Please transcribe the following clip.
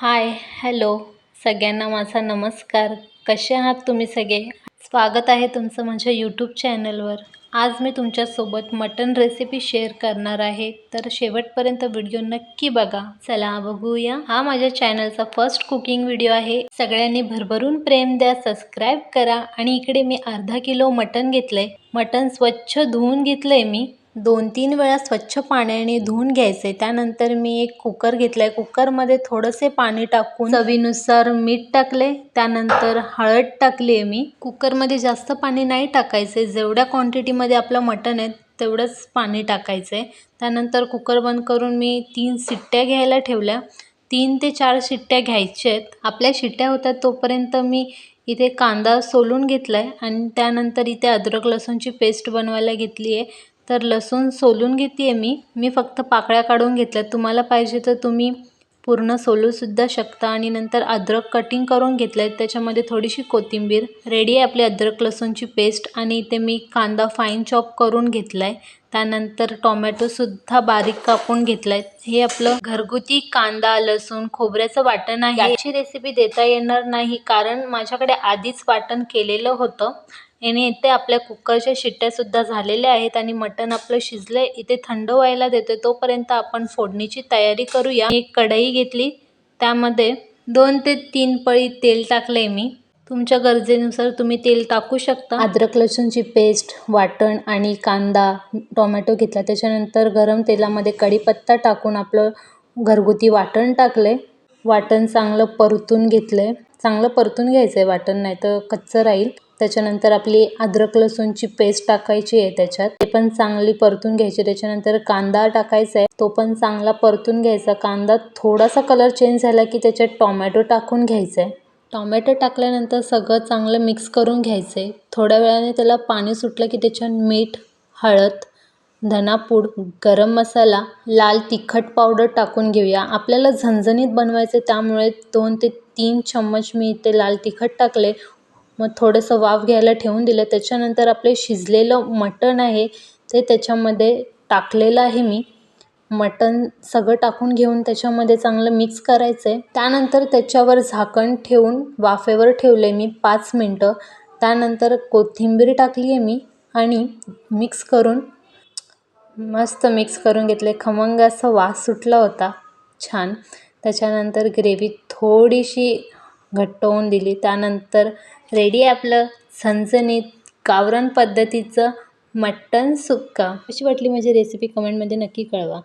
Hi hello. सगळ्यांना माझा नमस्कार. कसे आहात तुम्ही सगळे? स्वागत आहे तुमचं माझ्या यूट्यूब चॅनलवर आज मी तुमच्यासोबत मटन रेसिपी शेअर करणार आहे. तर शेवटपर्यंत व्हिडिओ नक्की बघा. चला बघूया. हा माझ्या चॅनलचा फर्स्ट कुकिंग व्हिडिओ आहे. सगळ्यांनी भरभरून प्रेम द्या सबस्क्राईब करा. आणि इकडे मी अर्धा किलो मटन घेतलंय. मटन स्वच्छ धुवून घेतलंय मी. दोन तीन वेळा स्वच्छ पाण्याने धुवून घ्यायचे. त्यानंतर मी एक कुकर घेतलाय. कुकरमध्ये थोडंसे पाणी टाकून चवीनुसार मीठ टाकले. त्यानंतर हळद टाकली आहे मी. कुकरमध्ये जास्त पाणी नाही टाकायचे. जेवढ्या क्वांटिटीमध्ये आपलं मटण आहे तेवढंच पाणी टाकायचं. आहे त्यानंतर कुकर बंद करून मी तीन शिट्ट्या घ्यायला ठेवल्या. तीन ते चार शिट्ट्या घ्यायच्या आहेत. आपल्या शिट्ट्या होतात तोपर्यंत मी इथे कांदा सोलून घेतला आहे आणि त्यानंतर इथे अद्रक लसूणची पेस्ट बनवायला घेतली आहे तर लसूण सोलून घेते आहे मी. मी फक्त पाकळ्या काढून घेतल्या. तुम्हाला पाहिजे तर तुम्ही पूर्ण सोलूसुद्धा शकता. आणि नंतर अद्रक कटिंग करून घेतलं आहे त्याच्यामध्ये थोडीशी कोथिंबीर. रेडी आहे आपली अद्रक लसूणची पेस्ट आणि इथे मी कांदा फाईन चॉप करून घेतला आहे त्यानंतर टोमॅटोसुद्धा बारीक कापून घेतला आहे हे आपलं घरगुती कांदा लसूण खोबऱ्याचं वाटण आहे. याची रेसिपी देता येणार नाही. कारण माझ्याकडे आधीच वाटण केलेलं होतं. आणि इथे आपल्या कुकरच्या शिट्ट्यासुद्धा झालेल्या आहेत आणि मटण आपलं शिजलं आहे इथे थंड व्हायला देतो तोपर्यंत आपण फोडणीची तयारी करूया. एक कढई घेतली. त्यामध्ये दोन ते तीन पळी तेल टाकलं मी. तुमच्या गरजेनुसार तुम्ही तेल टाकू शकता. अद्रक लसूणची पेस्ट वाटण आणि कांदा टोमॅटो घेतला. त्याच्यानंतर गरम तेलामध्ये कढीपत्ता टाकून आपलं घरगुती वाटण टाकलं वाटण चांगलं परतून घेतलं चांगलं परतून घ्यायचं आहे वाटण नाही तर कच्चं राहील. त्याच्यानंतर आपली अद्रक लसूणची पेस्ट टाकायची आहे त्याच्यात. ते पण चांगली परतून घ्यायची. त्याच्यानंतर कांदा टाकायचा आहे. तो पण चांगला परतून घ्यायचा. कांदा थोडासा कलर चेंज झाला की त्याच्यात टोमॅटो टाकून घ्यायचं आहे. टोमॅटो टाकल्यानंतर सगळं चांगलं मिक्स करून घ्यायचं आहे. थोड्या वेळाने त्याला पाणी सुटलं की त्याच्यात मीठ हळद धनापूड गरम मसाला लाल तिखट पावडर टाकून घेऊया. आपल्याला झणझणीत बनवायचे त्यामुळे दोन ते तीन चम्मच मी इथे लाल तिखट टाकले मग थोडंसं वाफ घ्यायला ठेवून दिलं. त्याच्यानंतर आपले शिजलेलं मटण आहे ते त्याच्यामध्ये टाकलेलं आहे मी. मटण सगळं टाकून घेऊन त्याच्यामध्ये चांगलं मिक्स करायचं आहे त्यानंतर त्याच्यावर झाकण ठेवून वाफेवर ठेवले मी पाच मिनटं. त्यानंतर कोथिंबीर टाकली आहे मी आणि मिक्स करून मस्त मिक्स करून घेतले खमंग असा वास सुटला होता छान. त्याच्यानंतर ग्रेव्ही थोडीशी घट्ट होऊन दिली. त्यानंतर रेडी आहे आपलं झणझणीत गावरान पद्धतीचं मटण सुक्का. कशी वाटली माझी रेसिपी कमेंटमध्ये नक्की कळवा.